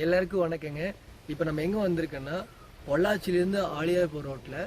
எல்லாருக்கும் வணக்கங்க. இப்போ நம்ம எங்கே வந்திருக்கோன்னா பொள்ளாச்சியிலேருந்து ஆலியார்பூர் ரோட்டில்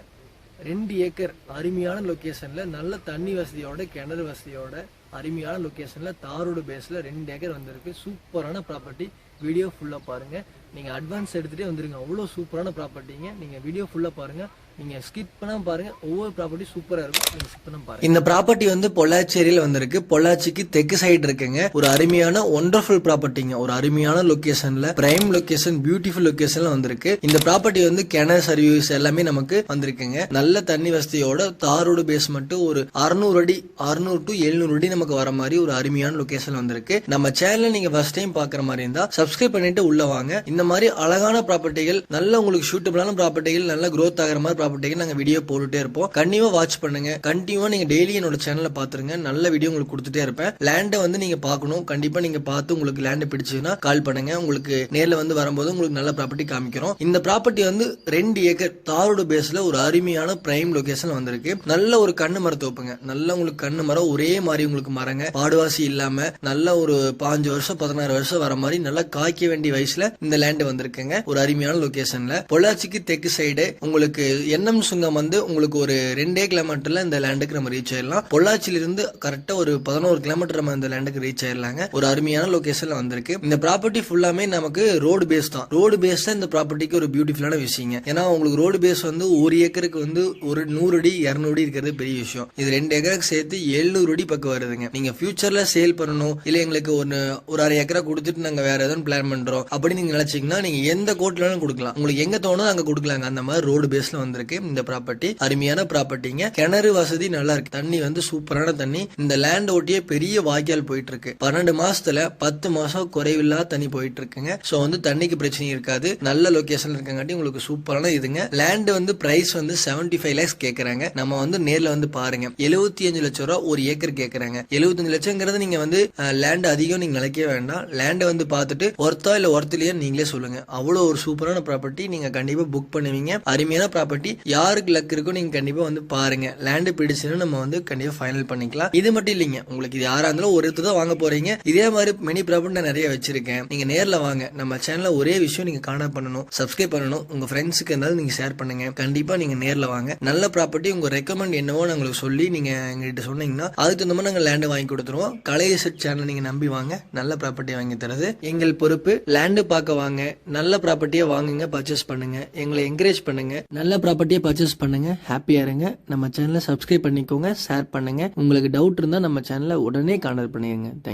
ரெண்டு ஏக்கர் அருமையான லொக்கேஷனில் நல்ல தண்ணி வசதியோட கிணறு வசதியோட அருமையான லொக்கேஷனில் தாரோடு பேஸில் ரெண்டு ஏக்கர் வந்திருக்கு. சூப்பரான ப்ராப்பர்ட்டி வீடியோ ஃபுல்லாக பாருங்கள் நீங்கள் அட்வான்ஸ் எடுத்துகிட்டே வந்துருங்க. அவ்வளோ சூப்பரான ப்ராப்பர்ட்டிங்க நீங்கள் வீடியோ ஃபுல்லாக பாருங்கள் நீங்கள் ஸ்கிப் பண்ணாம பாருங்க. ஒவ்வொரு ப்ராப்பர்ட்டி சூப்பராக இருக்கும். நீங்கள் ஸ்கிப் பண்ணாம பாருங்க. இந்த ப்ராப்பர்ட்டி வந்து பொள்ளாச்சேரியில் வந்திருக்கு. பொள்ளாச்சிக்கு தெற்கு சைடு இருக்குங்க. ஒரு அருமையான ஒண்டர்ஃபுல் ப்ராப்பர்ட்டிங்க ஒரு அருமையான லொகேஷன்ல பிரைம் லொகேஷன் பியூட்டிஃபுல் லொகேஷன்ல வந்திருக்கு. இந்த ப்ராப்பர்ட்டி வந்து கிணறு சர்வீஸ் எல்லாமே நமக்கு வந்திருக்குங்க. நல்ல தண்ணி வசதியோட தாரோடு பேஸ்மெண்ட் ஒரு அறுநூறு அடி அறுநூறு டு எழுநூறு அடி நமக்கு வர மாதிரி ஒரு அருமையான லொகேஷன் வந்திருக்கு. நம்ம சேனலை நீங்க ஃபர்ஸ்ட் டைம் பாக்குற மாதிரி இருந்தா சப்ஸ்கிரைப் பண்ணிட்டு உள்ள வாங்க. இந்த மாதிரி அழகான ப்ராப்பர்ட்டிகள் நல்ல உங்களுக்கு சூட்டபிளான ப்ராப்பர்ட்டிகள் நல்ல க்ரோத் ஆகிற மாதிரி ப்ராப்பர்ட்டிகள் நாங்க வீடியோ போட்டுட்டே இருப்போம். கண்டிப்பா வாட்ச் பண்ணுங்க. கண்டிப்பா நீங்க டெய்லி என்னோட சேனல்ல பாத்துருங்க. நல்ல வீடியோ உங்களுக்கு கொடுத்துட்டே இருப்பேன். லேண்டை வந்து நீங்க பார்க்கணும் கண்டிப்பா நீங்க பார்த்து உங்களுக்கு லேண்ட் பிடிச்சதுன்னா கால் பண்ணுங்க. உங்களுக்கு நேர்ல வந்து வரும்போது உங்களுக்கு நல்ல ப்ராப்பர்ட்டி காமிக்கிறோம். இந்த ப்ராப்பர்ட்டி வந்து ரெண்டு ஏக்கர் தாரோடு பேஸ்ல ஒரு அருமையான பிரைம் லொகேஷன் வந்திருக்கு. நல்ல ஒரு கண்ணு மரத்தோப்புங்க நல்ல உங்களுக்கு கண்ணு மரம் ஒரே மாதிரி உங்களுக்கு மரங்க. பாடுவாசி இல்லாம நல்ல ஒரு பாஞ்சு வருஷம் பதினாறு வருஷம் வர மாதிரி நல்லா காய்க்க வேண்டிய வயசுல இந்த லேண்ட் வந்திருக்குங்க. ஒரு அருமையான லொகேஷன்ல பொள்ளாச்சிக்கு தெற்கு சைடு உங்களுக்கு என்எம் சுங்கம் வந்து உங்களுக்கு ஒரு ரெண்டே கிலோமீட்டர்ல இந்த லேண்டுக்கு நம்ம ரீச் ஆயிடலாம். பொள்ளாச்சியில இருந்து கரெக்டா ஒரு பதினோரு கிலோமீட்டர் நம்ம இந்த லேண்டுக்கு ரீச் ஆயிடலாங்க. ஒரு அருமையான லொகேஷன்ல வந்திருக்கு. இந்த ப்ராப்பர்ட்டி ஃபுல்லாமே நமக்கு ரோடு பேஸ் தான். ரோடு பேஸ் தான் இந்த ப்ராப்பர்ட்டிக்கு ஒரு பியூட்டிஃபுல்லான விஷயங்க. ஏன்னா உங்களுக்கு ரோடு பேஸ் வந்து ஒரு ஏக்கருக்கு வந்து ஒரு நூறு அடி இரநூறு அடி இருக்கிறது பெரிய விஷயம். இது ரெண்டு ஏக்கருக்கு சேர்த்து எழுநூறு அடி பக்கம் வருதுங்க. நீங்க ஃபியூச்சர்ல சேல் பண்ணணும். இல்ல எங்களுக்கு ஒன்னு ஒரு அரை ஏக்கரா கொடுத்துட்டு நாங்க வேற எதுவும் பிளான் பண்றோம் அப்படின்னு நீங்க நினைச்சீங்கன்னா நீங்க எந்த கோர்ட்லனாலும் கொடுக்கலாம். உங்களுக்கு எங்க தோணுதோ அங்க கொடுக்கலாங்க. அந்த மாதிரி ரோடு பேஸ்ல வந்திருக்கு. இந்த ப்ராப்பர்ட்டி அருமையான ப்ராப்பர்ட்டிங்க கிணறு வசதி நல்லா இருக்கு. தண்ணி வந்து சூப்பரான தண்ணி. இந்த லேண்ட் ஓட்டியே பெரிய வாய்க்கால் போயிட்டு இருக்கு பன்னெண்டு மாசத்துல பத்து மாசம் குறைவில்லா தண்ணி போயிட்டு இருக்குங்க சோ வந்து தண்ணிக்கு பிரச்சனை இருக்காது. நல்ல லொகேஷன்ல இருக்கங்காட்டி உங்களுக்கு சூப்பரான இதுங்க. லேண்ட் வந்து பிரைஸ் வந்து 75 ஃபைவ் லேக்ஸ் கேக்குறாங்க. நம்ம வந்து நேர்ல வந்து பாருங்க. எழுபத்தி அஞ்சு லட்சம் ரூபா ஒரு ஏக்கர் கேக்குறாங்க. எழுபத்தஞ்சு லட்சங்கிறது நீங்க வந்து லேண்ட் அதிகம் நீங்க நினைக்க வேண்டாம். லேண்டை வந்து பார்த்துட்டு ஒர்த்தா இல்ல ஒர்த்திலேயே நீங்களே சொல்லுங்க. அவ்வளோ ஒரு சூப்பரான ப்ராப்பர்ட்டி நீங்க கண்டிப்பா புக் பண்ணுவீங்க. அருமையான ப்ராப்பர்ட்டி யாருக்கு லக் இருக்கோ நீங்க கண்டிப்பா வந்து பாருங்க. லேண்டு பிடிச்சுன்னு நம்ம வந்து கண்டிப்பா ஃபைனல் பண்ணிக்கலாம். இது மட்டும் இல்லைங்க. உங்களுக்கு இது யாரா இருந்தாலும் ஒரு இடத்துல தான் வாங்க போறீங்க. இதே மாதிரி மினி ப்ராப்பர்ட்டி நான் நிறைய வச்சிருக்கேன். நீங்க நேர்ல வாங்க. நம்ம சேனலில் ஒரே விஷயம் நீங்க காண பண்ணணும். சப்ஸ்கிரைப் பண்ணணும். உங்க ஃப்ரெண்ட்ஸுக்கு இருந்தாலும் நீங்க ஷேர் பண்ணுங்க. கண்டிப்பா நீங்க நேர்ல வாங்க. நல்ல ப்ராப்பர்ட்டி உங்க ரெக்கமெண்ட் என்னவோ நாங்களுக்கு சொல்லி நீங்க எங்ககிட்ட சொன்னீங்கன்னா அதுக்கு தகுந்த மாதிரி நாங்கள் லேண்டு வாங்கி கொடுத்துருவோம். கலைய சேனல் நீங்க நம்பி வாங்க. நல்ல ப்ராப்பர்ட்டி வாங்கி தரது. எங்கள் பொறுப்பு லேண்டு பார்க்க வாங்க. நல்ல ப்ராப்பர்ட்டியை வாங்குங்க பர்ச்சேஸ் பண்ணுங்க. எங்களை என்கரேஜ் பண்ணுங்க. நல்ல ப்ராப்பர்ட்டியை பர்ச்சேஸ் பண்ணுங்க. ஹாப்பியா இருங்க. நம்ம சேனலை சப்ஸ்கிரைப் பண்ணிக்கோங்க ஷேர் பண்ணுங்க. உங்களுக்கு டவுட் இருந்தால் நம்ம சேனலை உடனே கான்டாக்ட் பண்ணிடுங்க. தேங்க்யூ